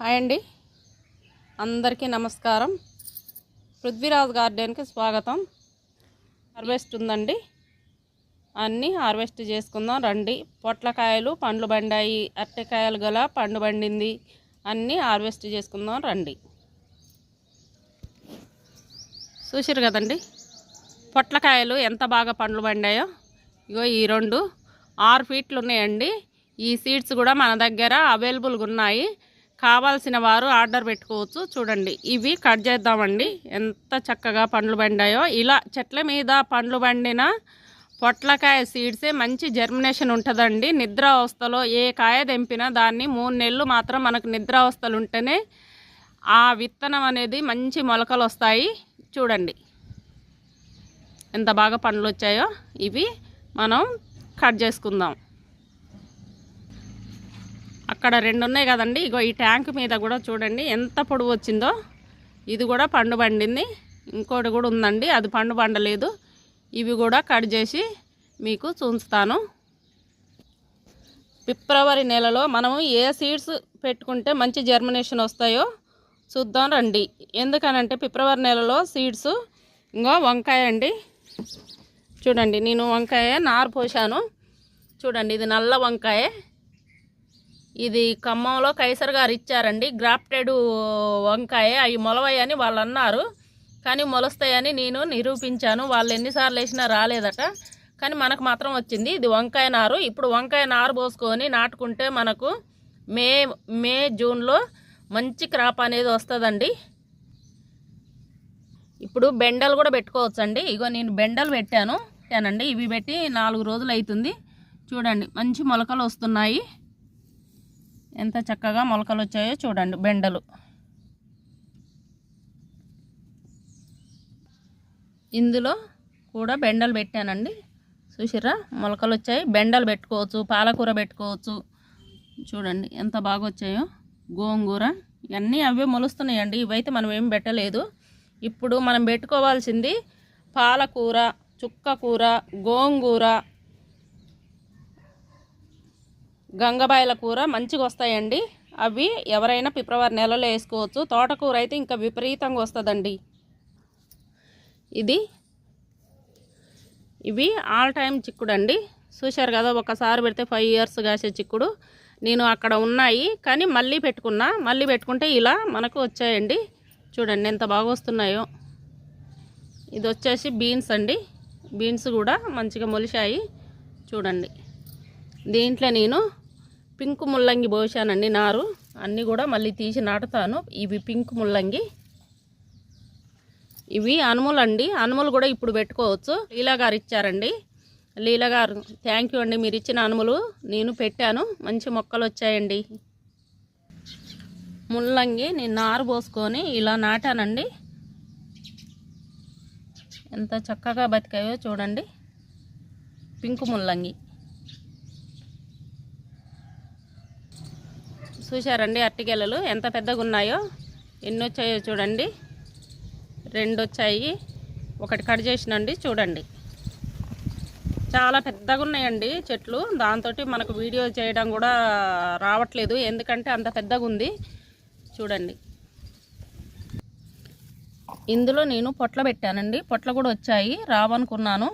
Hi అండి. అందరికీ నమస్కారం. పృథ్వీరాజ్ గార్డెన్కి స్వాగతం. హార్వెస్ట్ ఉందండి. అన్నీ హార్వెస్ట్ చేసుకుందాం. రండి. పొట్లకాయలు పండ్లు బండాయి అరటికాయలు గల పండు బండింది అన్నీ హార్వెస్ట్ చేసుకుందాం. రండి. చూసారు కదండి. పొట్లకాయలు ఎంత బాగా పండ్లు పండాయో. ఇగో ఈ రెండు. ఆరు ఫీట్లు ఉన్నాయండి. ఈ సీడ్స్ కూడా మన దగ్గర అవైలబుల్గా ఉన్నాయి. కావాల్సిన వారు ఆర్డర్ పెట్టుకోవచ్చు. చూడండి ఇవి కట్ చేద్దామండి. ఎంత చక్కగా పండ్లు పండాయో. ఇలా చెట్ల మీద పండ్లు పండిన పొట్లకాయ సీడ్సే మంచి జర్మినేషన్ ఉంటుందండి. నిద్రావస్థలో ఏ కాయ తెంపినా దాన్ని మూడు నెలలు మాత్రం మనకు నిద్రావస్థలు ఉంటేనే ఆ విత్తనం అనేది మంచి మొలకలు వస్తాయి చూడండి ఎంత బాగా పండ్లు వచ్చాయో ఇవి మనం కట్ చేసుకుందాం. అక్కడ రెండు ఉన్నాయి కదండి. ఇగో ఈ ట్యాంక్ మీద కూడా చూడండి ఎంత పొడవు వచ్చిందో. ఇది కూడా పండు పండింది. ఇంకోటి కూడా ఉందండి. అది పండు పండలేదు. ఇవి కూడా కట్ చేసి మీకు చూస్తాను ఫిబ్రవరి నెలలో మనము ఏ సీడ్స్ పెట్టుకుంటే మంచి జర్మినేషన్ వస్తాయో చూద్దాం రండి. ఎందుకనంటే ఫిబ్రవరి నెలలో సీడ్స్ ఇంకో వంకాయ అండి. చూడండి నేను వంకాయ నారు పోసాను. చూడండి ఇది నల్ల వంకాయ. ఇది ఖమ్మంలో కైసర్ గారు ఇచ్చారండి. గ్రాఫ్టెడ్ వంకాయ అవి మొలవయ్యని వాళ్ళు అన్నారు. కానీ మొలుస్తాయని నేను నిరూపించాను. వాళ్ళు ఎన్నిసార్లు వేసినా రాలేదట. కానీ మనకు మాత్రం వచ్చింది. ఇది వంకాయ నారు. ఇప్పుడు వంకాయ నారు పోసుకొని నాటుకుంటే మనకు మే మే జూన్లో మంచి క్రాప్ అనేది వస్తుందండి. ఇప్పుడు బెండలు కూడా పెట్టుకోవచ్చండి. ఇగో నేను బెండలు పెట్టాను. పెట్టానండి ఇవి పెట్టి నాలుగు రోజులు అవుతుంది. చూడండి మంచి మొలకలు వస్తున్నాయి. ఎంత చక్కగా మొలకలు వచ్చాయో చూడండి బెండలు. ఇందులో కూడా బెండలు పెట్టానండి. చూసిరా మొలకలు వచ్చాయి బెండలు పెట్టుకోవచ్చు పాలకూర పెట్టుకోవచ్చు. చూడండి ఎంత బాగా వచ్చాయో గోంగూర ఇవన్నీ అవే మొలుస్తున్నాయండి. ఇవైతే మనం ఏం పెట్టలేదు. ఇప్పుడు మనం పెట్టుకోవాల్సింది పాలకూర చుక్కకూర గోంగూర గంగబాయల కూర మంచిగా వస్తాయండి. అవి ఎవరైనా ఫిబ్రవరి నెలలో వేసుకోవచ్చు. తోటకూర అయితే ఇంకా విపరీతంగా వస్తుందండి. ఇది ఇవి ఆల్ టైం చిక్కుడు అండి చూశారు కదా ఒకసారి పెడితే ఫైవ్ ఇయర్స్ కాసే చిక్కుడు. నేను అక్కడ ఉన్నాయి కానీ మళ్ళీ పెట్టుకున్నా. మళ్ళీ పెట్టుకుంటే ఇలా మనకు వచ్చాయండి. చూడండి ఎంత బాగా వస్తున్నాయో. ఇది వచ్చేసి బీన్స్ అండి. బీన్స్ కూడా మంచిగా మొలిశాయి. చూడండి. దీంట్లో నేను పింక్ ముల్లంగి పోసానండి నారు. అన్నీ కూడా మళ్ళీ తీసి నాటుతాను. ఇవి పింక్ ముల్లంగి. ఇవి అనుములు అండి. అనుములు కూడా ఇప్పుడు పెట్టుకోవచ్చు. లీలా గారు ఇచ్చారండి. లీలా గారు థ్యాంక్ యూ అండి. మీరు ఇచ్చిన అనుములు నేను పెట్టాను. మంచి మొక్కలు వచ్చాయండి. ముల్లంగి నేను నారు పోసుకొని ఇలా నాటానండి. ఎంత చక్కగా బతికాయో చూడండి. పింక్ ముల్లంగి. చూశారండి అట్టికెలలు ఎంత పెద్దగా ఉన్నాయో ఎన్ని వచ్చాయో చూడండి. రెండు వచ్చాయి ఒకటి కట్ చేసినండి చూడండి. చాలా పెద్దగా ఉన్నాయండి చెట్లు. దాంతో మనకు వీడియో చేయడం కూడా రావట్లేదు. ఎందుకంటే అంత పెద్దగా ఉంది చూడండి. ఇందులో నేను పొట్ల పెట్టానండి. పొట్ల కూడా వచ్చాయి. రావనుకున్నాను.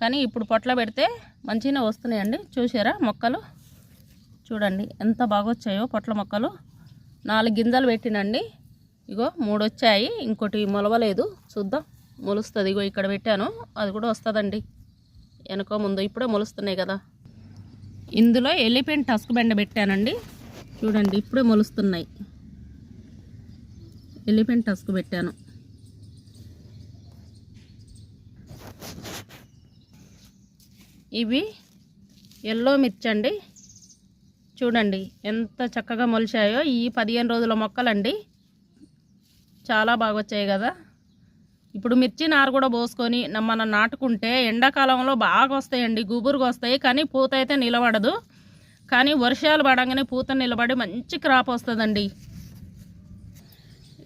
కానీ ఇప్పుడు పొట్ల పెడితే మంచిగానే వస్తున్నాయండి. చూసారా మొక్కలు? చూడండి ఎంత బాగా వచ్చాయో పొట్ల మొక్కలు. నాలుగు గింజలు పెట్టినండి. ఇగో మూడు వచ్చాయి ఇంకోటి మొలవలేదు. చూద్దాం. మొలుస్తుంది. ఇగో ఇక్కడ పెట్టాను. అది కూడా వస్తుందండి. వెనకో ముందు ఇప్పుడే మొలుస్తున్నాయి కదా. ఇందులో ఎలిఫెంట్ టస్క్ బెండ పెట్టానండి. చూడండి ఇప్పుడే మొలుస్తున్నాయి. ఎలిఫెంట్ టస్క్ పెట్టాను. ఇవి ఎల్లో మిర్చి అండి చూడండి ఎంత చక్కగా మొలిచాయో ఈ పదిహేను రోజుల మొక్కలండి. చాలా బాగా వచ్చాయి కదా. ఇప్పుడు మిర్చి నారు కూడా పోసుకొని మనం నాటుకుంటే ఎండాకాలంలో బాగా వస్తాయండి గుబురుగా వస్తాయి కానీ పూత అయితే నిలబడదు. కానీ వర్షాలు పడంగానే పూత నిలబడి మంచి క్రాప్ వస్తుందండి.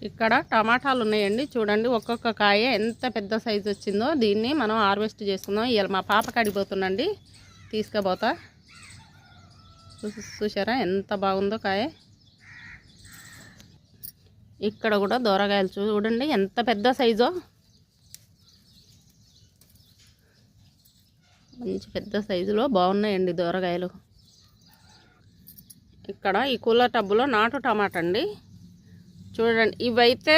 ఇక్కడ టమాటాలు ఉన్నాయండి. చూడండి ఒక్కొక్క కాయ ఎంత పెద్ద సైజు వచ్చిందో దీన్ని మనం హార్వెస్ట్ చేసుకుందాం. ఇవాళ మా పాప కడిపోతుందండి తీసుకుపోతా. చూసారా ఎంత బాగుందో కాయ. ఇక్కడ కూడా దూరగాయలు చూడండి ఎంత పెద్ద సైజో. మంచి పెద్ద సైజులో బాగున్నాయండి దూరగాయలు. ఇక్కడ ఈ కూలర్ టబ్బులో నాటు టమాటా అండి. చూడండి ఇవైతే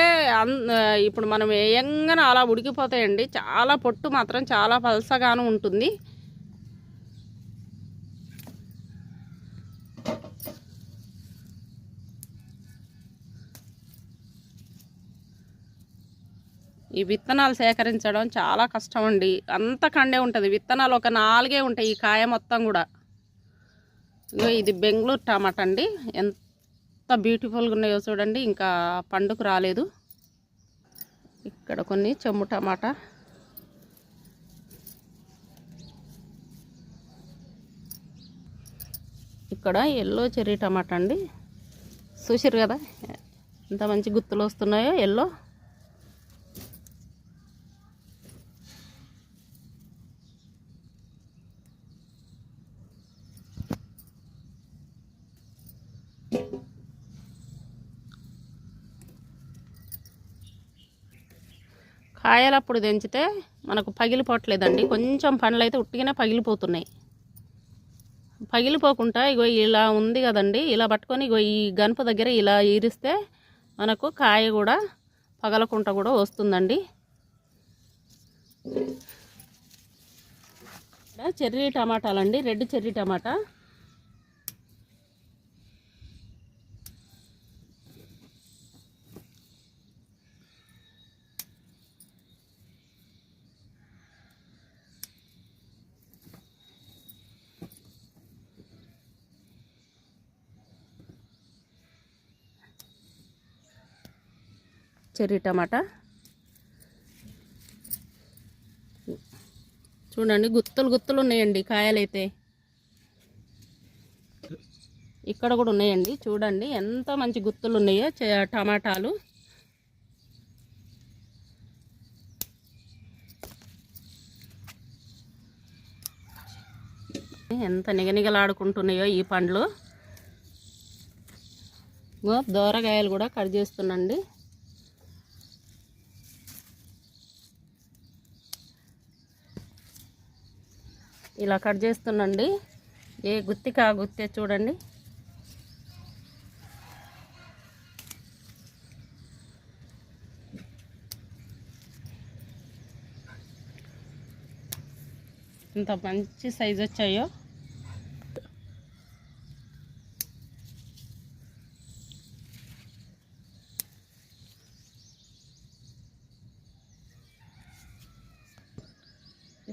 ఇప్పుడు మనం వేయంగానే అలా ఉడికిపోతాయండి. చాలా పొట్టు మాత్రం చాలా పలసగాను ఉంటుంది. ఈ విత్తనాలు సేకరించడం చాలా కష్టం అండి అంత కండే ఉంటుంది. విత్తనాలు ఒక నాలుగే ఉంటాయి ఈ కాయ మొత్తం కూడా. ఇది బెంగళూరు టమాటా అండి. ఎంత బ్యూటిఫుల్గా ఉన్నాయో చూడండి. ఇంకా పండుకు రాలేదు. ఇక్కడ కొన్ని చెమ్ము టమాటా. ఇక్కడ ఎల్లో చెర్రీ టమాటా అండి. చూసారు కదా? ఎంత మంచి గుత్తులు వస్తున్నాయో ఎల్లో. కాయలప్పుడు తెంచితే మనకు పగిలిపోవట్లేదండి. కొంచెం పండ్లు అయితే ఉట్టిగానే పగిలిపోతున్నాయి. పగిలిపోకుండా ఇగో ఇలా ఉంది కదండి. ఇలా పట్టుకొని ఇగో ఈ గనుపు దగ్గర ఇలా ఈరిస్తే మనకు కాయ కూడా పగలకుండా కూడా వస్తుందండి. Cherry టమాటాలండి. Red cherry tomato. Cherry tomato. చూడండి గుత్తులు గుత్తులు ఉన్నాయండి కాయలైతే. ఇక్కడ కూడా ఉన్నాయండి చూడండి ఎంత మంచి గుత్తులు ఉన్నాయో చ- టమాటాలు. ఎంత నిగనిగలాడుకుంటున్నాయో ఈ పండ్లు. దోరగాయలు కూడా కట్ చేస్తున్నాండి. ఇలా కట్ చేస్తున్నండి ఏ గుత్తికి ఆ గుత్తే చూడండి. ఇంత మంచి సైజు వచ్చాయో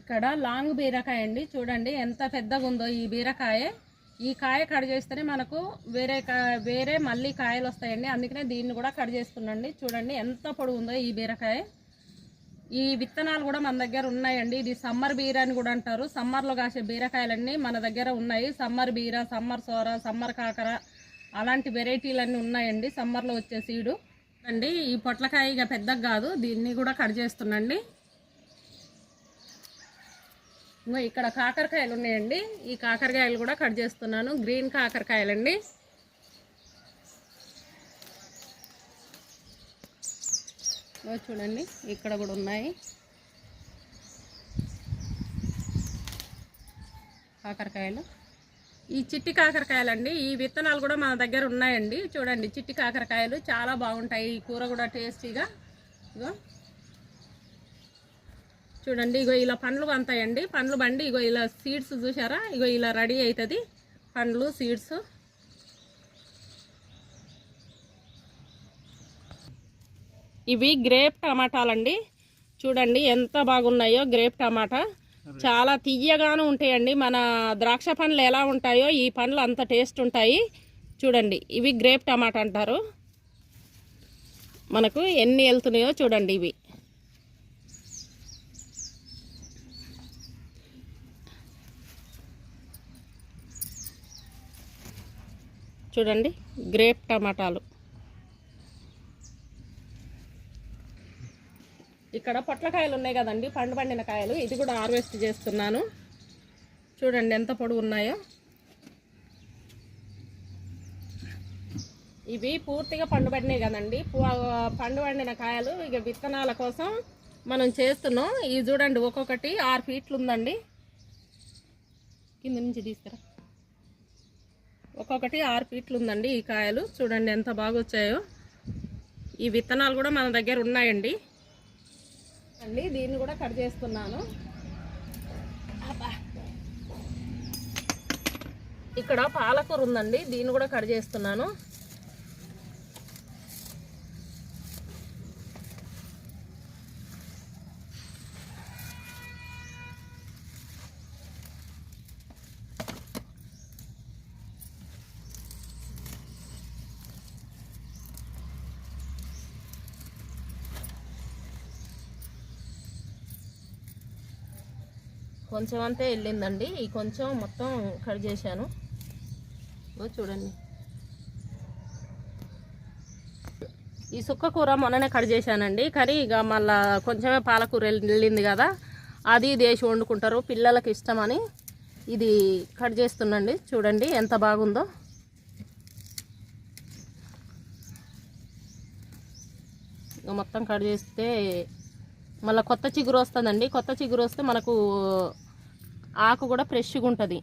ఇక్కడ లాంగ్ బీరకాయ అండి. చూడండి ఎంత పెద్దగా ఉందో ఈ బీరకాయ. ఈ కాయ కట్ చేస్తేనే మనకు వేరే వేరే మళ్ళీ కాయలు వస్తాయండి. అందుకనే దీన్ని కూడా కట్ చేస్తున్నాండి చూడండి ఎంత పొడుగు ఉందో ఈ బీరకాయ. ఈ విత్తనాలు కూడా మన దగ్గర ఉన్నాయండి. ఇది సమ్మర్ బీర అని కూడా అంటారు. సమ్మర్లో కాసే బీరకాయలన్నీ మన దగ్గర ఉన్నాయి. సమ్మర్ బీర సమ్మర్ సోర సమ్మర్ కాకర అలాంటి వెరైటీలన్నీ ఉన్నాయండి. సమ్మర్లో వచ్చే సీడు. అండి ఈ పొట్లకాయ ఇక పెద్దగా కాదు. దీన్ని కూడా కట్ చేస్తున్నాండి. ఇక్కడ కాకరకాయలు ఉన్నాయండి ఈ కాకరకాయలు కూడా కట్ చేస్తున్నాను. గ్రీన్ కాకరకాయలండి. చూడండి ఇక్కడ కూడా ఉన్నాయి. కాకరకాయలు. ఈ చిట్టి కాకరకాయలండి. ఈ విత్తనాలు కూడా మన దగ్గర ఉన్నాయండి. చూడండి చిట్టి కాకరకాయలు చాలా బాగుంటాయి. ఈ కూర కూడా టేస్టీగా. ఇగో. చూడండి ఇగో ఇలా పండ్లు పంతాయండి. పండ్లు బండి ఇగో ఇలా సీడ్స్ చూసారా ఇగో ఇలా రెడీ అవుతుంది పండ్లు సీడ్స్ ఇవి గ్రేప్ టమాటాలండి. చూడండి ఎంత బాగున్నాయో గ్రేప్ టమాటా. చాలా తీయగాను ఉంటాయండి. మన ద్రాక్ష పండ్లు ఎలా ఉంటాయో ఈ పండ్లు అంత టేస్ట్ ఉంటాయి. చూడండి ఇవి గ్రేప్ టమాటా అంటారు. మనకు ఎన్ని వెళ్తున్నాయో చూడండి ఇవి. చూడండి గ్రేప్ టమాటాలు. ఇక్కడ పొట్లకాయలు ఉన్నాయి కదండి పండు పండిన కాయలు. ఇది కూడా హార్వెస్ట్ చేస్తున్నాను. చూడండి ఎంత పొడుగు ఉన్నాయో. ఇవి పూర్తిగా పండుబడినాయి కదండి. పు- పండుబండిన కాయలు ఇక విత్తనాల కోసం మనం చేస్తున్నాం. ఇవి చూడండి ఒక్కొక్కటి ఆరు ఫీట్లు ఉందండి. కింద నుంచి తీసుకురా ఒక్కొక్కటి ఆరు ఫీట్లు ఉందండి ఈ కాయలు. చూడండి ఎంత బాగా వచ్చాయో ఈ విత్తనాలు కూడా మన దగ్గర ఉన్నాయండి. అండి దీన్ని కూడా కట్ చేస్తున్నాను. ఇక్కడ పాలకూర ఉందండి దీన్ని కూడా కట్ చేస్తున్నాను. కొంచెం అంతే వెళ్ళిందండి. ఈ కొంచెం మొత్తం కట్ చేశాను. చూడండి. ఈ సుక్క కూర మొన్ననే కట్ చేశానండి. కానీ ఇక మళ్ళా కొంచెమే పాలకూర వెళ్ళింది కదా అది ఇది వేసి వండుకుంటారు. పిల్లలకి ఇష్టమని ఇది కట్ చేస్తున్నాండి చూడండి ఎంత బాగుందో. మొత్తం కట్ చేస్తే మళ్ళీ కొత్త చిగురు వస్తుందండి. కొత్త చిగురు వస్తే మనకు ఆకు కూడా ఫ్రెష్గా ఉంటుంది.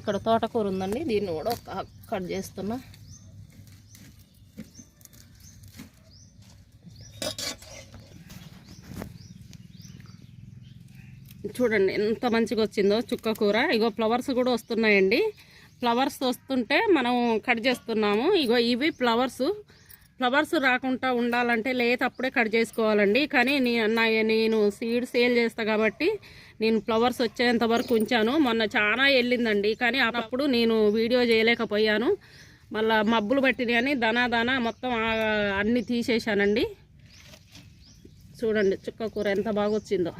ఇక్కడ తోటకూర ఉందండి దీన్ని కూడా ఒక ఆకు కట్ చేస్తున్నా. చూడండి ఎంత మంచిగా వచ్చిందో చుక్క కూర. ఇగో ఫ్లవర్స్ కూడా వస్తున్నాయండి. ఫ్లవర్స్ వస్తుంటే మనం కట్ చేస్తున్నాము. ఇగో ఇవి ఫ్లవర్స్. ఫ్లవర్స్ రాకుండా ఉండాలంటే లేత అప్పుడే కట్ చేసుకోవాలండి. కానీ నీ- నేను సీడ్ సేల్ చేస్తా కాబట్టి నేను ఫ్లవర్స్ వచ్చేంత వరకు ఉంచాను. మొన్న చాలా వెళ్ళిందండి. కానీ అప్పుడు నేను వీడియో చేయలేకపోయాను. మళ్ళా మబ్బులు పట్టినాయి అని దనా దనా మొత్తం అన్నీ తీసేశానండి. చూడండి చుక్క కూర ఎంత బాగా వచ్చిందో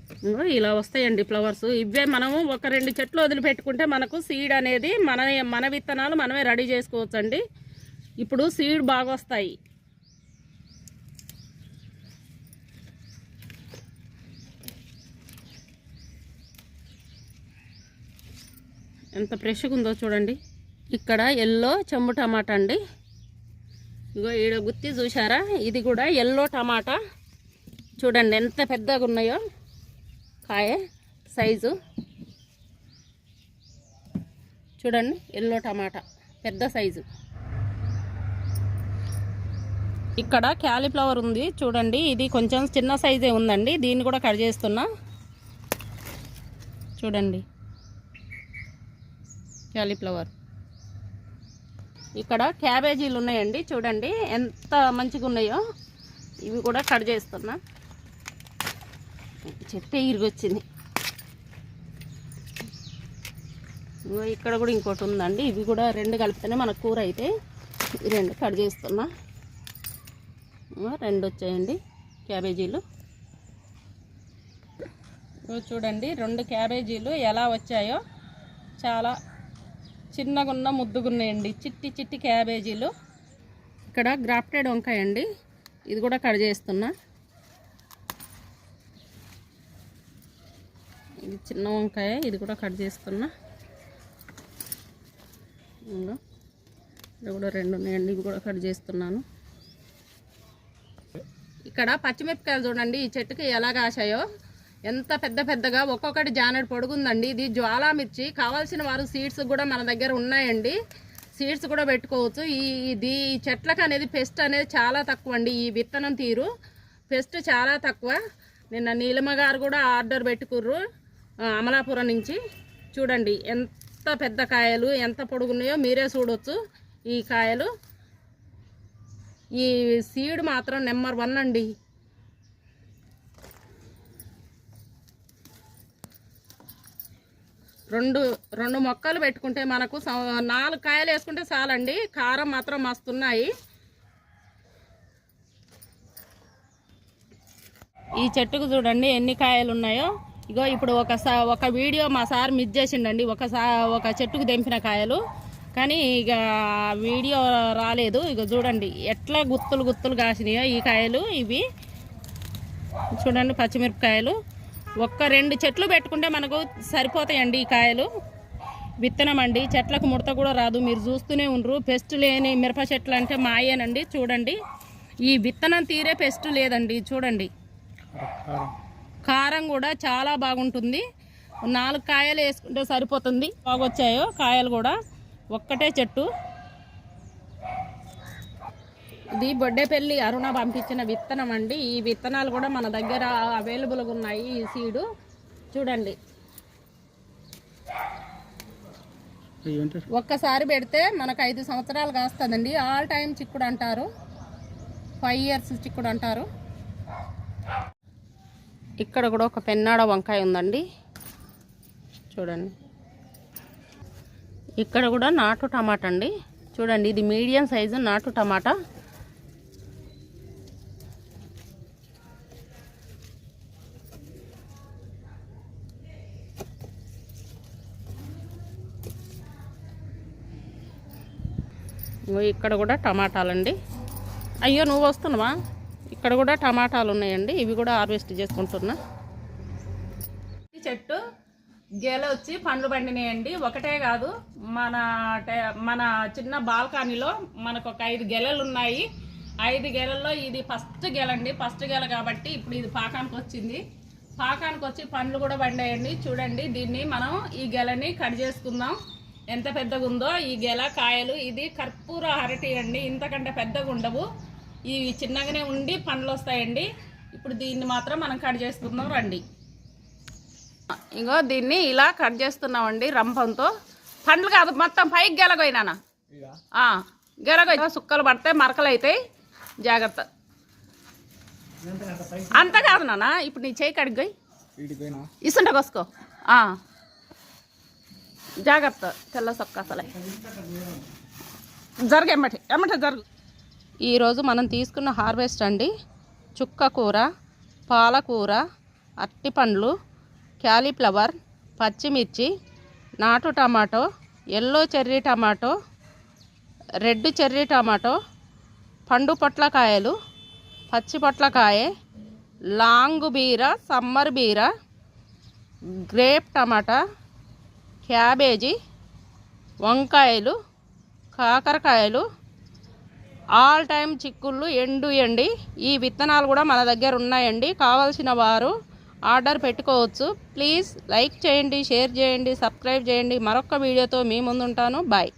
ఇంగో ఇలా వస్తాయండి ఫ్లవర్స్. ఇవే మనము ఒక రెండు చెట్లు వదిలిపెట్టుకుంటే మనకు సీడ్ అనేది మన మన విత్తనాలు మనమే రెడీ చేసుకోవచ్చు అండి ఇప్పుడు సీడ్ బాగా వస్తాయి. ఎంత ఫ్రెష్గా ఉందో చూడండి. ఇక్కడ ఎల్లో చెంబు టమాటా అండి. ఇగో ఈడ గుత్తి చూసారా ఇది కూడా ఎల్లో టమాటా. చూడండి ఎంత పెద్దగా ఉన్నాయో. కాయ సైజు. చూడండి ఎల్లో టమాటా పెద్ద సైజు. ఇక్కడ క్యాలీఫ్లవర్ ఉంది చూడండి. ఇది కొంచెం చిన్న సైజే ఉందండి దీన్ని కూడా కట్ చేస్తున్నా. చూడండి. క్యాలీఫ్లవర్. ఇక్కడ క్యాబేజీలు ఉన్నాయండి చూడండి. ఎంత మంచిగా ఉన్నాయో ఇవి కూడా కట్ చేస్తున్నా. చెట్టే ఇరిగొచ్చింది. ఇగో ఇక్కడ కూడా ఇంకోటి ఉందండి. ఇవి కూడా రెండు కలిపితేనే మన కూర అయితే ఈ రెండు కట్ చేస్తున్నా. రెండు వచ్చాయండి క్యాబేజీలు. చూడండి రెండు క్యాబేజీలు ఎలా వచ్చాయో చాలా చిన్నగున్న ముద్దుగున్నాయండి. చిట్టి చిట్టి క్యాబేజీలు. ఇక్కడ గ్రాఫ్టెడ్ వంకాయ అండి ఇది కూడా కట్ చేస్తున్నా. ఇది చిన్న వంకాయ ఇది కూడా కట్ చేస్తున్నా ఇది కూడా రెండు ఉన్నాయండి ఇవి కూడా కట్ చేస్తున్నాను. ఇక్కడ పచ్చిమిరపకాయలు చూడండి ఈ చెట్టుకి ఎలా కాశాయో ఎంత పెద్ద పెద్దగా ఒక్కొక్కటి జానెడ్ పొడుగుందండి. ఇది జ్వాలామిర్చి కావాల్సిన వారు సీడ్స్ కూడా మన దగ్గర ఉన్నాయండి. సీడ్స్ కూడా పెట్టుకోవచ్చు. ఈ ఇది చెట్లకు అనేది పెస్ట్ అనేది చాలా తక్కువ అండి ఈ విత్తనం తీరు పెస్ట్ చాలా తక్కువ. నిన్న నీలిమ గారు కూడా ఆర్డర్ పెట్టుకుర్రు. అమలాపురం నుంచి చూడండి ఎంత పెద్ద కాయలు ఎంత పొడుగున్నాయో మీరే చూడొచ్చు ఈ కాయలు. ఈ సీడ్ మాత్రం నెంబర్ వన్ అండి. రెండు రెండు మొక్కలు పెట్టుకుంటే మనకు నాలుగు కాయలు వేసుకుంటే చాలండి. కారం మాత్రం మస్తున్నాయి. ఈ చెట్టుకు చూడండి ఎన్ని కాయలు ఉన్నాయో. ఇగో ఇప్పుడు ఒక ఒక వీడియో మా సార్ మిస్ చేసిండండి. ఒక ఒక చెట్టుకు తెంపిన కాయలు. కానీ ఇక వీడియో రాలేదు. ఇక చూడండి. ఎట్లా గుత్తులు గుత్తులు కాసినాయో ఈ కాయలు ఇవి. చూడండి పచ్చిమిరపకాయలు. ఒక్క రెండు చెట్లు పెట్టుకుంటే మనకు సరిపోతాయండి ఈ కాయలు. విత్తనం అండి చెట్లకు ముడత కూడా రాదు. మీరు చూస్తూనే ఉండరు. పెస్ట్ లేని మిరప చెట్లు అంటే మాయేనండి. చూడండి. ఈ విత్తనం తీరే పెస్ట్ లేదండి. చూడండి. కారం కూడా చాలా బాగుంటుంది. నాలుగు కాయలు వేసుకుంటే సరిపోతుంది. బాగొచ్చాయో కాయలు కూడా. ఒక్కటే చెట్టు. ఇది బొడ్డేపల్లి అరుణ పంపించిన విత్తనం అండి. ఈ విత్తనాలు కూడా మన దగ్గర అవైలబుల్గా ఉన్నాయి. ఈ సీడు చూడండి. ఒక్కసారి పెడితే మనకు ఐదు సంవత్సరాలు కాస్తుందండి. ఆల్ టైం చిక్కుడు అంటారు. ఫైవ్ ఇయర్స్ చిక్కుడు అంటారు. ఇక్కడ కూడా ఒక పెన్నాడ వంకాయ ఉందండి. చూడండి. ఇక్కడ కూడా నాటు టమాటా అండి. చూడండి ఇది మీడియం సైజు నాటు టమాటా. ఇక్కడ కూడా టమాటాలండి. అయ్యో నువ్వు వస్తున్నావా? ఇక్కడ కూడా టమాటాలు ఉన్నాయండి. ఇవి కూడా హార్వెస్ట్ చేసుకుంటున్నా. ఈ చెట్టు గెల వచ్చి పండ్లు పండినాయండి. ఒకటే కాదు మన మన చిన్న బాల్కనీలో మనకు ఒక ఐదు గెలలు ఉన్నాయి. ఐదు గెలల్లో ఇది ఫస్ట్ గెలండి. ఫస్ట్ గెల కాబట్టి ఇప్పుడు ఇది పాకానికి వచ్చింది. పాకానికి వచ్చి పండ్లు కూడా పండాయండి. చూడండి దీన్ని మనం ఈ గెలని కట్ చేసుకుందాం. ఎంత పెద్దగా ఉందో ఈ గెల కాయలు. ఇది కర్పూర అరటి అండి. ఇంతకంటే పెద్దగా ఉండవు ఇవి చిన్నగానే ఉండి పండ్లు వస్తాయండి ఇప్పుడు దీన్ని మాత్రం మనం కట్ చేసుకుందాం రండి. ఇంకో దీన్ని ఇలా కట్ చేస్తున్నామండి రంపంతో పండ్లు కాదు మొత్తం పైకి గెలగోయినానా గెలగొయ్యి. సుక్కలు పడితే మరకలు అవుతాయి జాగ్రత్త అంత కాదు నాన్న ఇప్పుడు నీ చేయి కడిగోయి ఇసుంట కోసుకో. జాగ్రత్త తెల్ల సొక్క అసలే. జరగ ఎమ్మటి ఎమ్మటి జరుగు. ఈరోజు మనం తీసుకున్న హార్వెస్ట్ అండి. చుక్క కూర పాలకూర అరటిపండ్లు క్యాలీఫ్లవర్ పచ్చిమిర్చి నాటు tomato yellow cherry tomato red cherry tomato పండు పొట్లకాయలు పచ్చి పొట్లకాయ లాంగ్ బీర సమ్మర్ బీర గ్రేప్ టమాటా క్యాబేజీ వంకాయలు కాకరకాయలు ఆల్ టైమ్ చిక్కుళ్ళు ఎండు ఎండి. ఈ విత్తనాలు కూడా మన దగ్గర ఉన్నాయండి. కావాల్సిన వారు ఆర్డర్ పెట్టుకోవచ్చు. ప్లీజ్ లైక్ చేయండి షేర్ చేయండి సబ్స్క్రైబ్ చేయండి. మరొక వీడియోతో మీ ముందుంటాను. బాయ్.